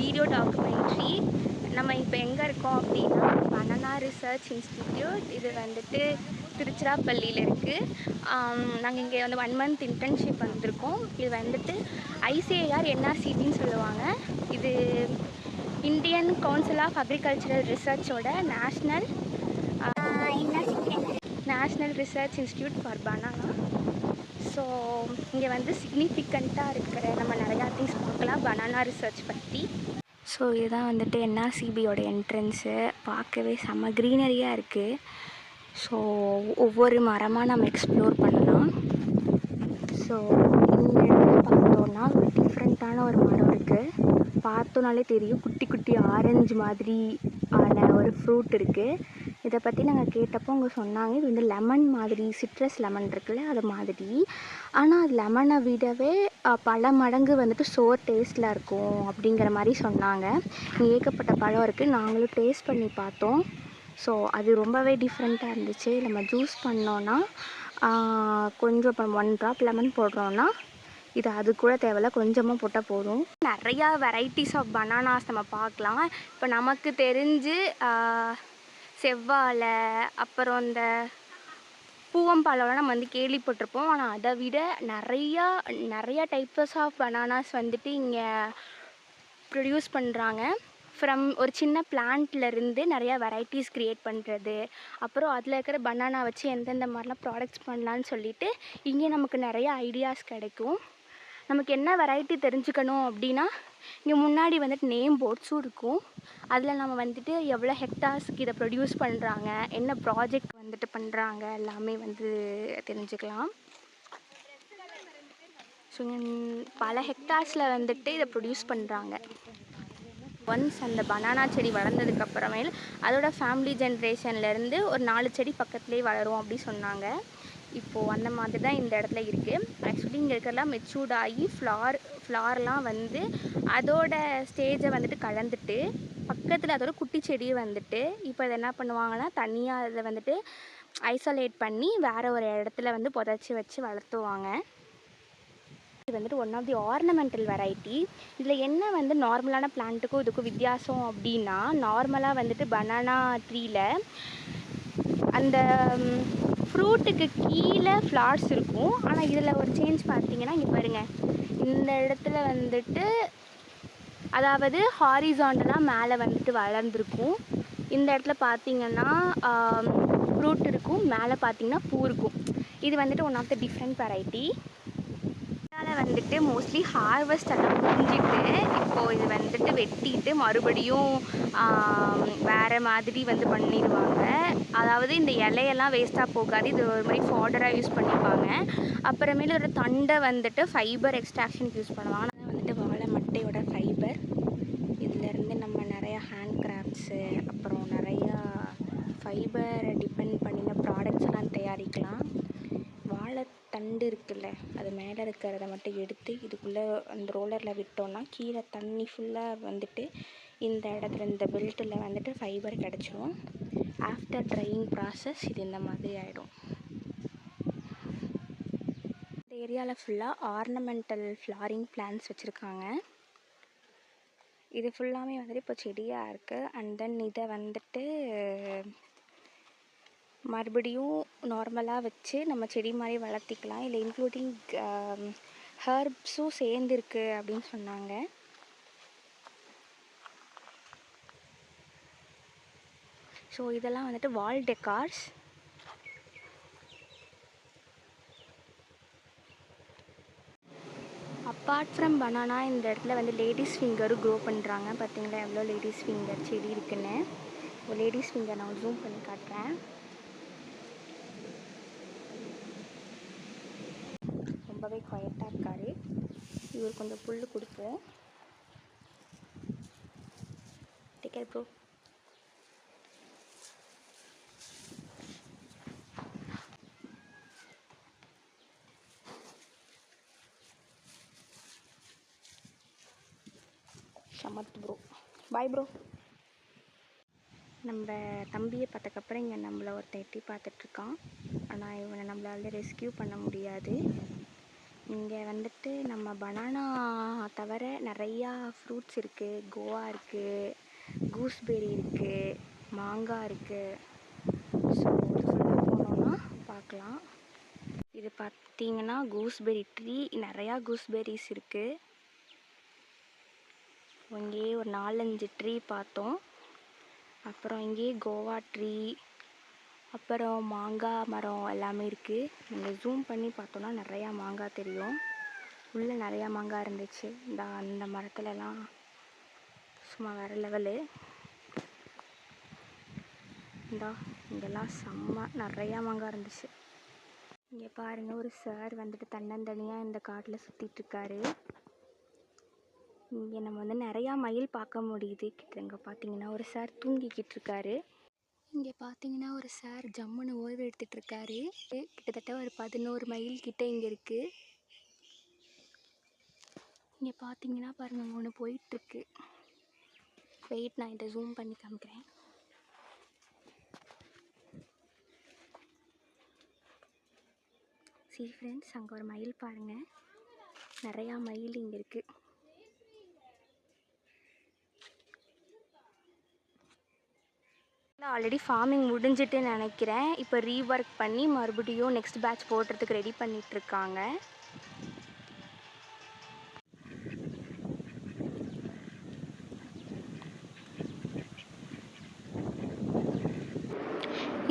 Video documentary நம்ம இப்போ எங்கே இருக்கோம் அப்படின்னா பனனா ரிசர்ச் இன்ஸ்டிடியூட் இது வந்துட்டு திருச்சிராப்பள்ளியில் இருக்குது நாங்கள் இங்கே வந்து ஒன் மந்த் இன்டர்ன்ஷிப் வந்திருக்கோம். இது வந்துட்டு ஐசிஏஆர் என்ஆர்சிபின்னு சொல்லுவாங்க. இது Indian council of agricultural ரிசர்ச்சோட national national research institute for banana இங்கே வந்து சிக்னிஃபிகண்ட்டாக இருக்கிற நம்ம நிறையா திங்ஸ் பார்க்கலாம். பனானா ரிசர்ச் பற்றி ஸோ இதுதான் வந்துட்டு என்ஆர்சிபியோட என்ட்ரன்ஸு பார்க்கவே செம்ம க்ரீனரியாக இருக்குது ஸோ ஒவ்வொரு மரமாக நம்ம எக்ஸ்ப்ளோர் பண்ணலாம். ஸோ இந்த பார்த்தோன்னா ஒரு டிஃப்ரெண்ட்டான ஒரு மரம் இருக்குது பார்த்தோன்னாலே தெரியும் குட்டி குட்டி ஆரஞ்சு மாதிரி ஆன ஒரு ஃப்ரூட் இருக்குது இதை பற்றி நாங்கள் கேட்டப்போ அவங்க சொன்னாங்க இது வந்து லெமன் மாதிரி சிட்ரஸ் லெமன் இருக்குல்ல அது மாதிரி. ஆனால் அது லெமனை விடவே பல மடங்கு வந்துட்டு சோர் டேஸ்ட்டில் இருக்கும் அப்படிங்கிற மாதிரி சொன்னாங்க. இங்கே ஏகப்பட்ட பழம் இருக்குது நாங்களும் டேஸ்ட் பண்ணி பார்த்தோம். ஸோ அது ரொம்பவே டிஃப்ரெண்ட்டாக இருந்துச்சு. நம்ம ஜூஸ் பண்ணோன்னா கொஞ்சம் இப்போ ஒன் ட்ராப் லெமன் போடுறோன்னா இது அது கூட தேவையில்ல கொஞ்சமாக போட்டால் போதும். நிறையா வெரைட்டிஸ் ஆஃப் பனானாஸ் நம்ம பார்க்கலாம். இப்போ நமக்கு தெரிஞ்சு செவ்வாழை அப்புறம் இந்த பூவம்பாலம்லாம் நம்ம வந்து கேள்விப்பட்டிருப்போம். ஆனால் அதை விட நிறையா நிறையா டைப்ஸ் ஆஃப் பனானாஸ் வந்துட்டு இங்கே ப்ரொடியூஸ் பண்ணுறாங்க ஃப்ரம் ஒரு சின்ன பிளான்ட்லேருந்து நிறையா வெரைட்டிஸ் க்ரியேட் பண்ணுறது அப்புறம் அதில் இருக்கிற பனானா வச்சு எந்தெந்த மாதிரிலாம் ப்ராடக்ட்ஸ் பண்ணலான்னு சொல்லிட்டு இங்கே நமக்கு நிறையா ஐடியாஸ் கிடைக்கும். நமக்கு என்ன வெரைட்டி தெரிஞ்சுக்கணும் அப்படின்னா இங்கே முன்னாடி வந்துட்டு நேம் போர்ட்ஸும் இருக்கும். அதில் நம்ம வந்துட்டு எவ்வளோ ஹெக்டார்ஸ்க்கு இதை ப்ரொடியூஸ் பண்ணுறாங்க என்ன ப்ராஜெக்ட் வந்துட்டு பண்ணுறாங்க எல்லாமே வந்து தெரிஞ்சுக்கலாம். ஸோ பல ஹெக்டார்ஸில் வந்துட்டு இதை ப்ரொடியூஸ் பண்ணுறாங்க ஒன்ஸ் அந்த பனானா செடி வளர்ந்ததுக்கப்புறமேல் அதோட ஃபேமிலி ஜென்ரேஷன்லேருந்து ஒரு நாலு செடி பக்கத்துலேயே வளரும் அப்படி சொன்னாங்க. இப்போது அந்த மாதிரி தான் இந்த இடத்துல இருக்குது ஆக்சுவலி இங்கே இருக்கிறலாம் மெச்சூர்ட் ஆகி ஃப்ளார் ஃப்ளார்லாம் வந்து அதோட ஸ்டேஜை வந்துட்டு கலந்துட்டு பக்கத்தில் அதோட குட்டி செடியை வந்துட்டு இப்போ இதை என்ன பண்ணுவாங்கன்னா தனியாக அதை வந்துட்டு ஐசோலேட் பண்ணி வேறு ஒரு இடத்துல வந்து புதைச்சி வச்சு வளர்த்துவாங்க. இது வந்துட்டு one of the ornamental variety இதில் என்ன வந்து நார்மலான பிளான்ட்டுக்கும் இதுக்கும் வித்தியாசம் அப்படின்னா நார்மலாக வந்துட்டு பனானா ட்ரீல அந்த ஃப்ரூட்டுக்கு கீழே ஃப்ளார்ஸ் இருக்கும். ஆனால் இதில் ஒரு சேஞ்ச் பார்த்தீங்கன்னா இங்கே பாருங்கள் இந்த இடத்துல வந்துட்டு அதாவது ஹாரிசாண்டலாக மேலே வந்துட்டு வளர்ந்துருக்கும். இந்த இடத்துல பார்த்தீங்கன்னா ஃப்ரூட் இருக்கும். மேலே பார்த்தீங்கன்னா பூ இருக்கும். இது வந்துட்டு one of the different variety வந்துட்டு மோஸ்ட்லி ஹார்வெஸ்ட் எல்லாம் முடிஞ்சிட்டு இப்போது இது வந்துட்டு வெட்டிட்டு மறுபடியும் வேறு மாதிரி வந்து பண்ணிடுவாங்க. அதாவது இந்த இலையெல்லாம் வேஸ்ட்டாக போகாது. இது ஒரு மாதிரி ஃபாடராக யூஸ் பண்ணிப்பாங்க. அப்புறமேல ஒரு தண்டை வந்துட்டு ஃபைபர் எக்ஸ்ட்ராக்ஷனுக்கு யூஸ் பண்ணுவாங்க. ஆனால் வந்துட்டு வாழை மட்டையோட ஃபைபர் இதிலேருந்து நம்ம நிறையா ஹேண்ட் கிராஃப்ட்ஸு அப்புறம் நிறையா ஃபைபரை டிபெண்ட் பண்ணின ப்ராடக்ட்ஸ் எல்லாம் தயாரிக்கலாம். தண்டு இருக்குல்ல அது மேலே இருக்கிறத மட்டும் எடுத்து இதுக்குள்ளே அந்த ரோலரில் விட்டோம்னா கீழே தண்ணி ஃபுல்லாக வந்துட்டு இந்த இடத்துல இந்த பெல்ட்டில் வந்துட்டு ஃபைபர் கிடச்சிரும். ஆஃப்டர் ட்ரையிங் ப்ராசஸ் இது இந்த மாதிரி ஆகிடும் இந்த ஏரியாவில் ஃபுல்லாக ஆர்னமெண்டல் ஃப்ளாரிங் பிளான்ஸ் வச்சுருக்காங்க. இது ஃபுல்லாமே வந்துட்டு இப்போ செடியாக இருக்குது அண்ட் தென் இதை வந்துட்டு மறுபடியும் நார்மலாக வச்சு நம்ம செடி மாதிரி வளர்த்திக்கலாம். இல்லை இன்க்ளூடிங் ஹர்ப்ஸும் um, சேர்ந்துருக்கு அப்படின்னு சொன்னாங்க. ஸோ இதெல்லாம் வந்துட்டு wall decors apart from banana இந்த இடத்துல வந்து லேடிஸ் ஃபிங்கரும் க்ரோ பண்ணுறாங்க பார்த்தீங்களா எவ்வளோ லேடிஸ் ஃபிங்கர் செடி இருக்குன்னு. ஒரு லேடிஸ் ஃபிங்கர் நான் ஜூம் பண்ணி காட்டுறேன். ரொம்பவே குவைட்டாக இருக்கார். இவர் கொஞ்சம் புல் கொடுப்போம் டேக்கர் ப்ரோ சமத் ப்ரோ பாய் ப்ரோ நம்ம தம்பியை பார்த்ததுக்கப்புறம் இங்கே நம்மளை ஒருத்தன் எட்டி பார்த்துட்ருக்கான் ஆனால் இவனை நம்மளால ரெஸ்கியூ பண்ண முடியாது. இங்கே வந்துட்டு நம்ம பனானா தவிர நிறையா ஃப்ரூட்ஸ் இருக்குது கோவா இருக்குது கூஸ்பெரி இருக்குது மாங்காய் இருக்குது ஸோ போனோம்னா பார்க்கலாம். இது பார்த்தீங்கன்னா கூஸ்பெரி ட்ரீ நிறையா கூஸ்பெரிஸ் இருக்குது இங்கேயே ஒரு நாலஞ்சு ட்ரீ பார்த்தோம். அப்புறம் இங்கேயே கோவா ட்ரீ அப்புறம் மாங்காய் மரம் எல்லாமே இருக்குது நீங்கள் ஜூம் பண்ணி பார்த்தோன்னா நிறையா மாங்காய் தெரியும். உள்ளே நிறையா மாங்காய் இருந்துச்சு. இந்த அந்த மரத்துலலாம் சும்மா வேறு லெவலு இந்தா இங்கெல்லாம் செம்ம நிறையா மாங்காய் இருந்துச்சு. இங்கே பாருங்க ஒரு சார் வந்துட்டு தன்னந்தனியாக இந்த காட்டில் சுற்றிட்டு இருக்காரு. இங்கே நம்ம வந்து நிறையா மயில் பார்க்க முடியுது. கிட்ட இங்கே பார்த்தீங்கன்னா ஒரு சார் தூங்கிக்கிட்டு இருக்காரு. இங்கே பார்த்தீங்கன்னா ஒரு சார் ஜம்முன்னு ஓய்வு எடுத்துட்டு இருக்காரு கிட்டத்தட்ட ஒரு பதினோரு மைல் கிட்டே இங்கே இருக்குது இங்கே பார்த்தீங்கன்னா பாருங்க ஒன்று போயிட்டுருக்கு வெயிட் நான் இதை ஜூம் பண்ணி காமிக்கிறேன். சி ஃப்ரெண்ட்ஸ் அங்கே ஒரு மயில் பாருங்கள் நிறையா மயில் இங்கே இருக்குது ஆல்ரெடி ஃபார்மிங் முடிஞ்சிட்டு நினைக்கிறேன். இப்போ ரீஒர்க் பண்ணி மறுபடியும் நெக்ஸ்ட் பேட்ச் போடுறதுக்கு ரெடி பண்ணிகிட்ருக்காங்க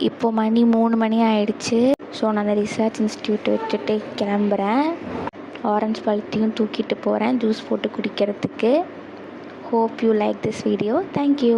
இப்போ மணி மூணு மணி ஆயிடுச்சு. ஸோ நான் அந்த ரிசர்ச் இன்ஸ்டியூட் விட்டுட்டு கிளம்புறேன். ஆரஞ்சு பழத்தையும் தூக்கிட்டு போகிறேன் ஜூஸ் போட்டு குடிக்கிறதுக்கு. Hope you like this video thank you